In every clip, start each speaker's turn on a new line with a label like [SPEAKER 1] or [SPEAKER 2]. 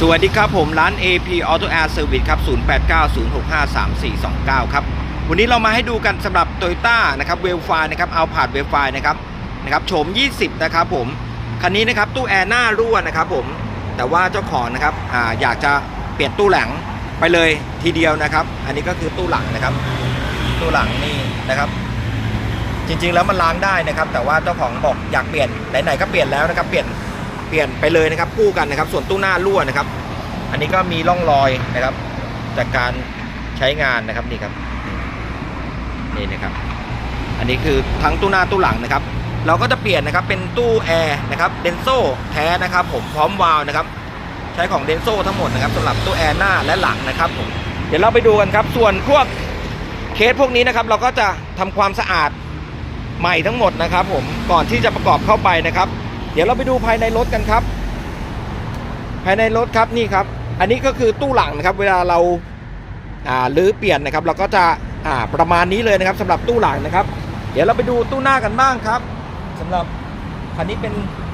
[SPEAKER 1] สวัสดีครับผมร้าน AP Auto Air Service ครับ 0890653429 ครับ วันนี้เรามาให้ดูกันสำหรับ Toyota นะครับเวลไฟนะครับเอาผ่านเวลไฟนะครับนะครับโฉม 20 นะครับผม คันนี้นะครับตู้แอร์หน้ารั่วนะครับผม แต่ว่าเจ้าของนะครับอาอยากจะเปลี่ยนตู้หลังไปเลยทีเดียวนะครับ อันนี้ก็คือตู้หลังนะครับ ตู้หลังนี่นะครับ จริงๆแล้วมันล้างได้นะครับ แต่ว่าเจ้าของบอกอยากเปลี่ยนไหนๆก็เปลี่ยนแล้วนะครับเปลี่ยน เปลี่ยนไปเลยนะครับคู่กันนะครับ ส่วนตู้หน้ารั่วนะครับ อันนี้ก็มีร่องรอยนะครับ จากการใช้งานนะครับนี่ครับนี่นะครับ อันนี้คือทั้งตู้หน้าตู้หลังนะครับ เราก็จะเปลี่ยนนะครับเป็นตู้แอร์นะครับเดนโซแท้นะครับ ผมพร้อมวาล์วนะครับใช้ของเดนโซทั้งหมดนะครับสำหรับตู้แอร์หน้าและหลังนะครับผมเดี๋ยวเราไปดูกันครับ ส่วนพวกเคสพวกนี้นะครับ เราก็จะทำความสะอาดใหม่ทั้งหมดนะครับ ผมก่อนที่จะประกอบเข้าไปนะครับ เดี๋ยวเราไปดูภายในรถกันครับ ภายในรถครับนี่ครับ อันนี้ก็คือตู้หลังนะครับ เวลาเราอ่าลื้อเปลี่ยนนะครับ เราก็จะอ่าประมาณนี้เลยนะครับสำหรับตู้หลังนะครับ เดี๋ยวเราไปดูตู้หน้ากันบ้างครับสำหรับคันนี้เป็น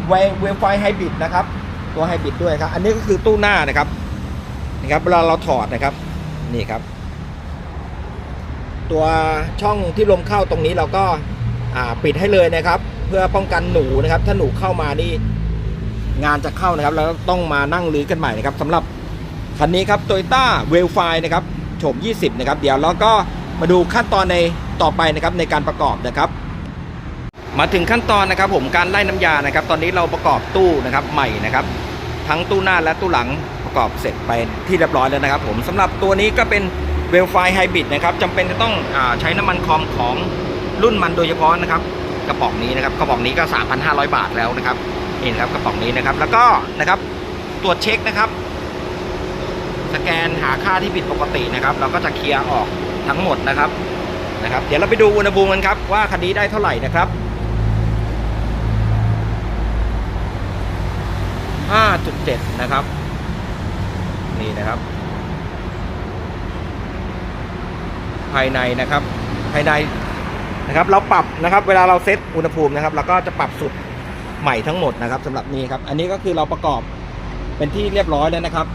[SPEAKER 1] เวเวลไฟไฮบริดนะครับ ตัวไฮบริดด้วยครับ อันนี้ก็คือตู้หน้านะครับนี่ครับเวลาเราถอดนะครับนี่ครับ ตัวช่องที่ลมเข้าตรงนี้เราก็อ่าปิดให้เลยนะครับ พื่อป้องกันหนูนะครับ ถ้าหนูเข้ามานี่งานจะเข้านะครับ แล้วต้องมานั่งรื้อกันใหม่นะครับสำหรับคันนี้ครับ Toyota w e l f i นะครับโฉม 20 นะครับ เดี๋ยวเราก็มาดูขั้นตอนในต่อไปนะครับในการประกอบนะครับ มาถึงขั้นตอนนะครับ ผมการไล่น้ำยานะครับ ตอนนี้เราประกอบตู้นะครับใหม่นะครับ ทั้งตู้หน้าและตู้หลังประกอบเสร็จไปที่เรียบร้อยแล้วนะครับ ผมสำหรับตัวนี้ก็เป็นเวลไฟไฮบริดนะครับจำเป็นจะต้องอใช้น้ำมันคอมของรุ่นมันโดยเฉพาะนะครับ กระป๋องนี้นะครับกระป๋องนี้ก็ 3,500 บาทแล้วนะครับนี่นครับกระป๋องนี้นะครับ แล้วก็นะครับตรวจเช็คนะครับ สแกนหาค่าที่ผิดปกตินะครับ เราก็จะเคลียร์ออกทั้งหมดนะครับนะครับ เดี๋ยวเราไปดูอุณหภูมิกันครับว่าคันนี้ได้เท่าไหร่นะครับ5.7 นะครับ นี่นะครับ ภายในนะครับ ภายใน นะครับเราปรับนะครับเวลาเราเซตอุณหภูมินะครับเราก็จะปรับสุดใหม่ทั้งหมดนะครับสำหรับนี้ครับ อันนี้ก็คือเราประกอบเป็นที่เรียบร้อยแล้วนะครับ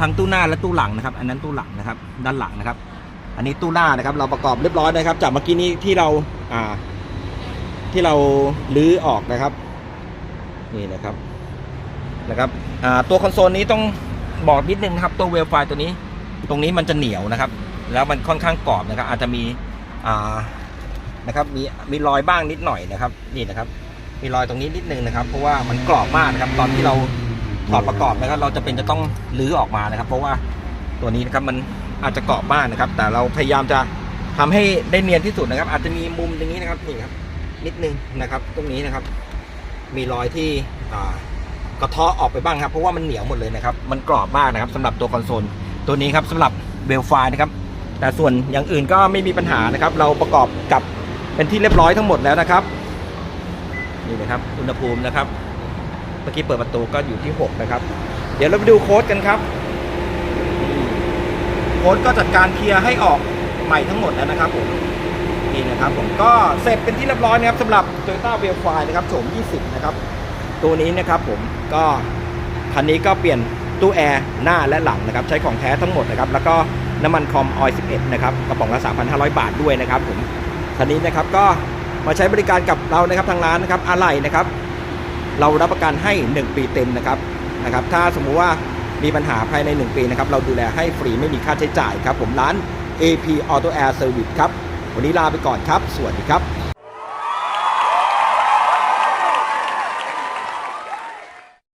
[SPEAKER 1] ทั้งตู้หน้าและตู้หลังนะครับ อันนั้นตู้หลังนะครับ ด้านหลังนะครับ อันนี้ตู้หน้านะครับ เราประกอบเรียบร้อยนะครับ จากเมื่อกี้นี้ที่เราอ่า ที่เราลื้อออกนะครับ นี่นะครับนะครับอ่าตัวคอนโซลนี้ต้องบอกนิดนึงนะครับ ตัวเวลไฟตัวนี้ ตรงนี้มันจะเหนียวนะครับ แล้วมันค่อนข้างกรอบนะครับ อาจจะมีอ่า นะครับมีมีรอยบ้างนิดหน่อยนะครับนี่นะครับ มีรอยตรงนี้นิดนึงนะครับ เพราะว่ามันกรอบมากนะครับ ตอนที่เราถอดประกอบนะครับ เราจะเป็นจะต้องรื้อออกมานะครับ เพราะว่าตัวนี้นะครับมันอาจจะกรอบมากนะครับ แต่เราพยายามจะทำให้ได้เนียนที่สุดนะครับ อาจจะมีมุมตรงนี้นะครับนี่ครับ นิดนึงนะครับ ตรงนี้นะครับ มีรอยที่กระเทาะออกไปบ้างครับ เพราะว่ามันเหนียวหมดเลยนะครับ มันกรอบมากนะครับสำหรับตัวคอนโซลตัวนี้ครับสำหรับเวลไฟนะครับ แต่ส่วนอย่างอื่นก็ไม่มีปัญหานะครับ เราประกอบกับ เป็นที่เรียบร้อยทั้งหมดแล้วนะครับนี่นะครับอุณหภูมินะครับ เมื่อกี้เปิดประตูก็อยู่ที่ 6 นะครับ เดี๋ยวเราไปดูโค้ดกันครับ โค้ดก็จัดการเคลียร์ให้ออกใหม่ทั้งหมดแล้วนะครับผมนี่นะครับผมก็เสร็จเป็นที่เรียบร้อยนะครับสำหรับ Toyota w e l f i นะครับโฉม 20 นะครับ ตัวนี้นะครับผมก็คันนี้ก็เปลี่ยนตู้แอร์หน้าและหลังนะครับ ใช้ของแท้ทั้งหมดนะครับ แล้วก็น้ำมันคอมออย11 นะครับกระป๋องละ 3,500 บาทด้วยนะครับผม คันนี้นะครับก็มาใช้บริการกับเรานะครับทางร้านนะครับอะไหล่นะครับ เรารับประกันให้ 1 ปีเต็มนะครับนะครับ ถ้าสมมุติว่ามีปัญหาภายใน 1 ปีนะครับ เราดูแลให้ฟรีไม่มีค่าใช้จ่ายครับ ผมร้าน AP Auto Air Service ครับ วันนี้ลาไปก่อนครับ สวัสดีครับ